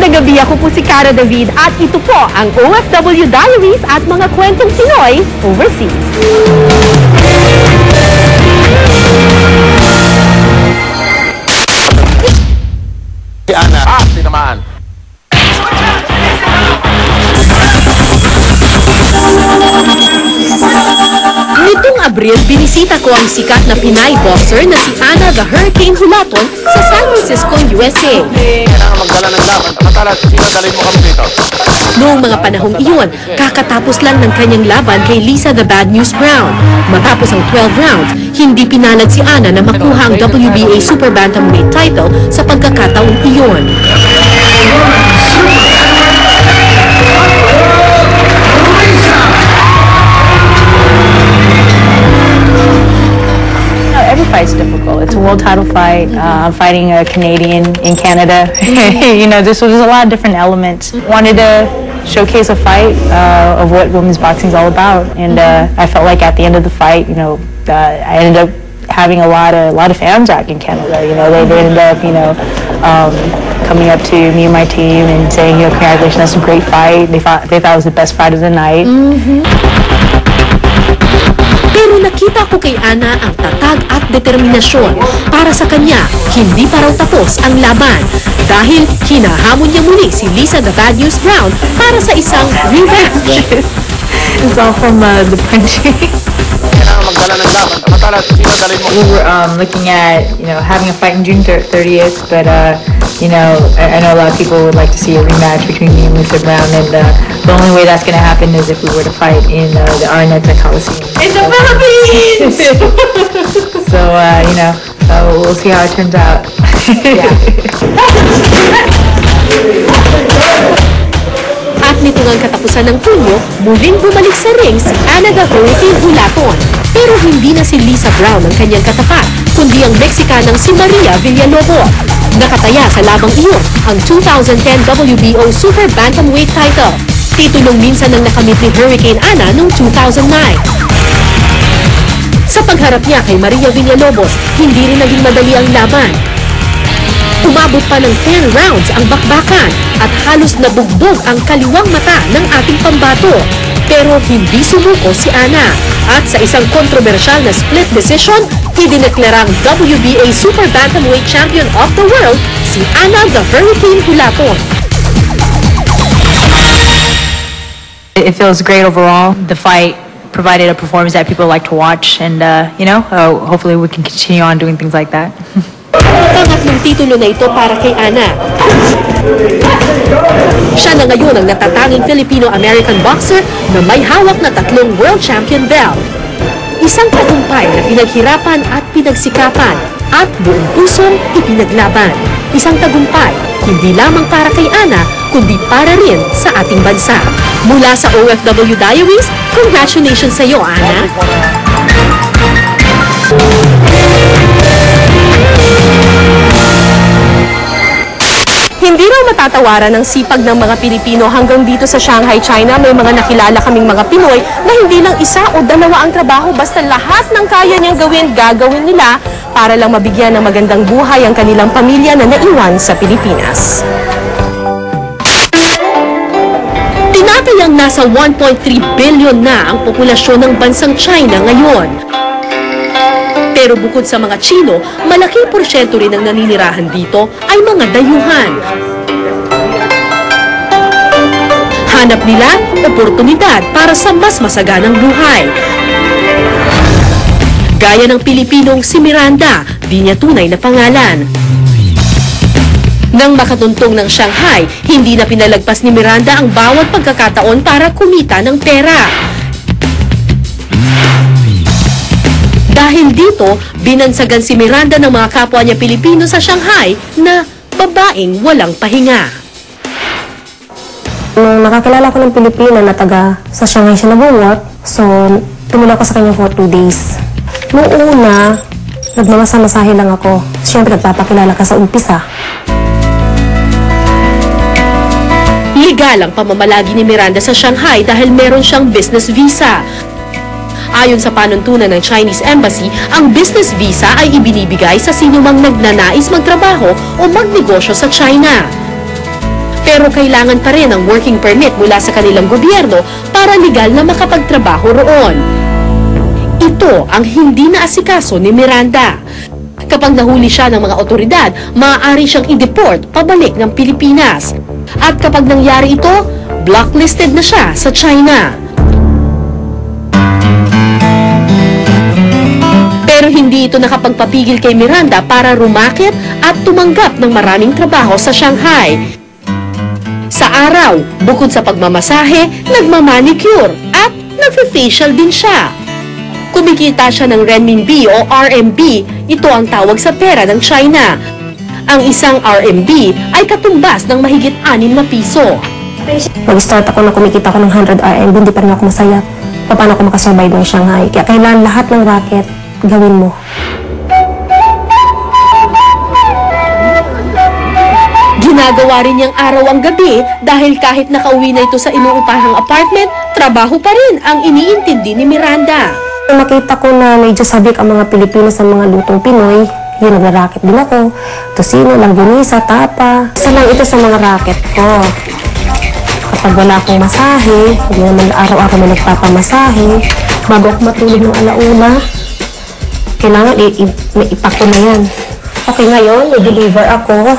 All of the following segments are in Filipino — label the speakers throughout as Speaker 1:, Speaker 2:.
Speaker 1: Magandang gabi, ako po si Cara David at ito po ang OFW Diaries at mga kwentong Pinoy overseas. Abril, binisita ko ang sikat na Pinay boxer na si Ana the Hurricane Hulaton sa San Francisco, USA.
Speaker 2: Kailangan magdala ng laban. Samantala, sino dalhin mo kami dito?
Speaker 1: Noong mga panahong iyon, kakatapos lang ng kanyang laban kay Lisa the Bad News Brown. Matapos ang 12 rounds, hindi pinalad si Ana na makuha ang WBA Super Bantamweight title sa pagkakataong iyon.
Speaker 3: Fight's difficult. It's a world title fight. Uh, I'm fighting a Canadian in Canada. you know, this was a lot of different elements. Wanted to showcase a fight uh, of what women's boxing is all about, and uh, I felt like at the end of the fight, you know, uh, I ended up having a lot of a lot of fans back in Canada. You know, they, they ended up, you know. Um, coming up to me and my team and saying, you know, congratulations, that's a great fight. They thought they thought it was the best fight of the night.
Speaker 1: Pero nakita ko kay Ana ang tatag at determinasyon. Para sa kanya, hindi pa raw tapos ang laban. Dahil hinahamon niya muli si Lisa the Bad News Brown para sa isang revenge.
Speaker 3: It's all from uh, the punching. We were um, looking at you know having a fight in June thir- 30th, but uh, you know I, I know a lot of people would like to see a rematch between me and Lisa Brown, and uh, the only way that's going to happen is if we were to fight in uh, the Araneta Coliseum.
Speaker 1: In the Philippines!
Speaker 3: So uh, you know, we'll see how it turns out.
Speaker 1: At nito ang katapusan ng Hunyo, muling bumalik sa ring si Ana Hurricane Hulaton. Pero hindi na si Lisa Brown ang kanyang katapat, kundi ang Mexicanang si Maria Villalobos. Nakataya sa labang iyon ang 2010 WBO Super Bantamweight title. Titulong minsan ang nakamit ni Hurricane Ana noong 2009. Sa pagharap niya kay Maria Villalobos, hindi rin naging madali ang laban. Umabot pa ng 10 rounds ang bakbakan at halos nabugbog ang kaliwang mata ng ating pambato. Pero hindi sumuko si Ana. At sa isang kontrobersyal na split decision, idineklarang WBA Super Bantamweight Champion of the World si Ana the Hurricane Hulaton.
Speaker 3: it feels great overall. The fight provided a performance that people like to watch, and uh, you know, uh, hopefully we can continue on doing things like that.
Speaker 1: Pangatlong titulo na ito para kay Ana. Na ngayon ang natatanging Filipino-American boxer na may hawak na tatlong world champion belt. Isang tagumpay na pinaghirapan at pinagsikapan at buong pusong ipinaglaban. Isang tagumpay, hindi lamang para kay Ana, kundi para rin sa ating bansa. Mula sa OFW Diaries, congratulations sa iyo, Ana. Hindi raw matatawaran ang sipag ng mga Pilipino hanggang dito sa Shanghai, China. May mga nakilala kaming mga Pinoy na hindi lang isa o dalawa ang trabaho basta lahat ng kaya niyang gawin, gagawin nila para lang mabigyan ng magandang buhay ang kanilang pamilya na naiwan sa Pilipinas. Tinatayang nasa 1.3 billion na ang populasyon ng bansang China ngayon. Pero bukod sa mga Chino, malaking porsyento rin ang naninirahan dito ay mga dayuhan. Hanap nila oportunidad para sa mas masaganang buhay. Gaya ng Pilipinong si Miranda, di niya tunay na pangalan. Nang makatuntong ng Shanghai, hindi na pinalagpas ni Miranda ang bawat pagkakataon para kumita ng pera. Dahil dito, binansagan si Miranda ng mga kapwa niya Pilipino sa Shanghai na babaeng walang pahinga.
Speaker 4: Nakakilala ko ng Pilipino na taga sa Shanghai siya nag-work, so tumula ko sa kanya for two days. Nung una, nagmamasahe lang ako. Siyempre, nagpapakilala ka sa umpisa.
Speaker 1: Legal ang pamamalagi ni Miranda sa Shanghai dahil meron siyang business visa. Ayon sa panuntunan ng Chinese Embassy, ang business visa ay ibinibigay sa sinumang nagnanais magtrabaho o magnegosyo sa China. Pero kailangan pa rin ang working permit mula sa kanilang gobyerno para legal na makapagtrabaho roon. Ito ang hindi naasikaso ni Miranda. Kapag nahuli siya ng mga otoridad, maaari siyang i-deport pabalik ng Pilipinas. At kapag nangyari ito, blacklisted na siya sa China. Pero hindi ito nakapagpapigil kay Miranda para rumakit at tumanggap ng maraming trabaho sa Shanghai. Sa araw, bukod sa pagmamasahe, nagmamanicure at nagfe-facial din siya. Kumikita siya ng renminbi o RMB, ito ang tawag sa pera ng China. Ang isang RMB ay katumbas ng mahigit 6 na piso.
Speaker 4: Mag-start ako na kumikita ako ng 100 RMB, hindi pa rin ako masaya. Paano ako makasurvive ng Shanghai? Kaya kailangan lahat ng racket gawin mo.
Speaker 1: Ginagawa rin niyang araw ang gabi dahil kahit nakauwi na ito sa inuupahang apartment, trabaho pa rin ang iniintindi ni Miranda.
Speaker 4: Nung makita ko na medyo sabik ang mga Pilipino sa mga lutong Pinoy, yun, nagra-racket din ako. Tosino, langgunisa, tapa. Isa lang ito sa mga racket ko. Kapag wala akong masahe, hindi naman araw-araw may nagpapamasahe, bago ako matulog ng alauna, kailangan i- i- may ipak ko na yan. Okay, ngayon, i-deliver ako.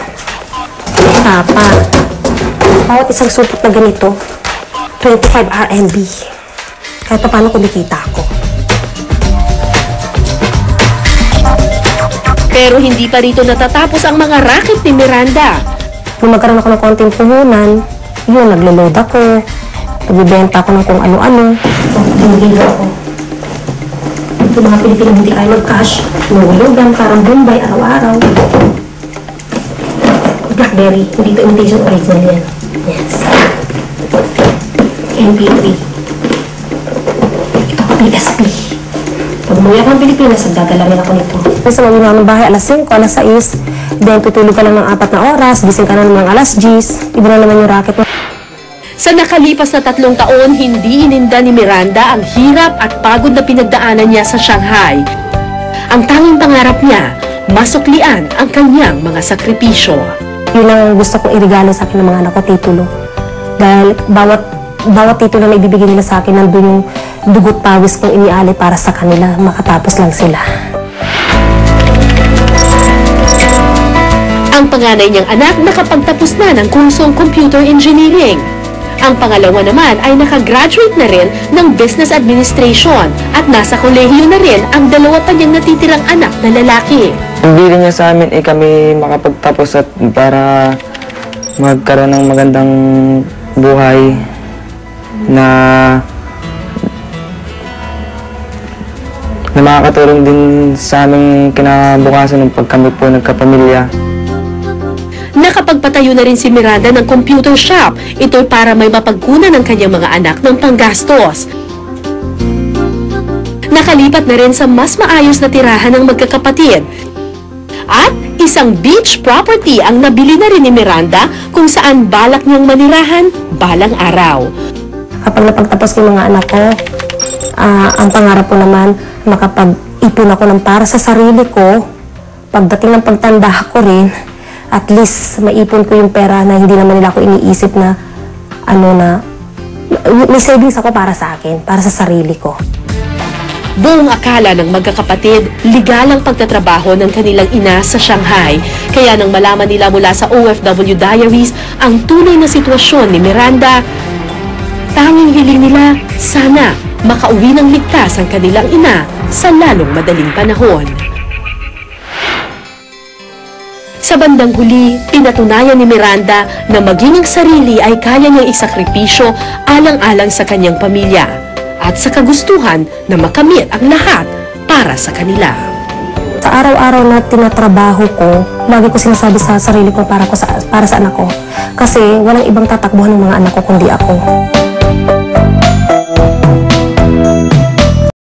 Speaker 4: Tapa. Bawat isang supot na ganito, 25 RMB. Kahit pa paano kumikita ako.
Speaker 1: Pero hindi pa rito natatapos ang mga racket ni Miranda.
Speaker 4: Nung magkaroon ako ng konting puhunan, yun, naglo-load ako. Nagbibenta ako ng kung ano-ano. Deliver ako. Yung mga Pilipino hindi kaya mag-cash. Nulugan, parang Bombay, araw-araw. Blackberry. Hindi ito imitation original yan. Yes. MP3. Ito pa PSP. Pag umuwi ako ng Pilipinas, nagdadala rin ako nito. Sa mga ginawa ng bahay, alas 5, alas 6. Then tutulog ka lang ng apat na oras, gising ka na ng mga alas 10. Iba na naman yung racket mo.
Speaker 1: Sa nakalipas na tatlong taon, hindi ininda ni Miranda ang hirap at pagod na pinagdaanan niya sa Shanghai. Ang tanging pangarap niya, masuklian ang kanyang mga sakripisyo.
Speaker 4: Yun ang gusto kong irigalo sa akin ng mga anak ko, titulo. Dahil bawat bawat titulo na ibibigay nila sa akin, nandun yung dugot pawis kong iniali para sa kanila, makatapos lang sila.
Speaker 1: Ang panganay niyang anak nakapagtapos na ng kursong computer engineering. Ang pangalawa naman ay nakagraduate na rin ng business administration at nasa kolehiyo na rin ang dalawa pa niyang natitirang anak na lalaki.
Speaker 5: Ang bilin niya sa amin ay kami makapagtapos at para magkaroon ng magandang buhay na na makakatulong din sa aming kinabukasan ng pag kami po nagkapamilya.
Speaker 1: Nakapagpatayo na rin si Miranda ng computer shop. Ito para may mapagkunan ng kanyang mga anak ng panggastos. Nakalipat na rin sa mas maayos na tirahan ng magkakapatid. At isang beach property ang nabili na rin ni Miranda kung saan balak niyang manirahan balang araw.
Speaker 4: Kapag napagtapos yung mga anak ko, ah, ang pangarap ko naman, makapag-ipon ako ng para sa sarili ko. Pagdating ng pagtanda ko rin, at least maipon ko yung pera na hindi naman nila ako iniisip na ano na may savings ako para sa akin, para sa sarili ko.
Speaker 1: Buong akala ng magkakapatid, legal ang pagtatrabaho ng kanilang ina sa Shanghai. Kaya nang malaman nila mula sa OFW Diaries ang tunay na sitwasyon ni Miranda, tanging hiling nila, sana makauwi ng ligtas ang kanilang ina sa lalong madaling panahon. Sa bandang huli, pinatunayan ni Miranda na maging ang sarili ay kaya niyang isakripisyo alang-alang sa kanyang pamilya at sa kagustuhan na makamit ang lahat para sa kanila.
Speaker 4: Sa araw-araw na tinatrabaho ko, lagi ko sinasabi sa sarili ko para, ko sa, para sa anak ko. Kasi walang ibang tatakbuhan ng mga anak ko kundi ako.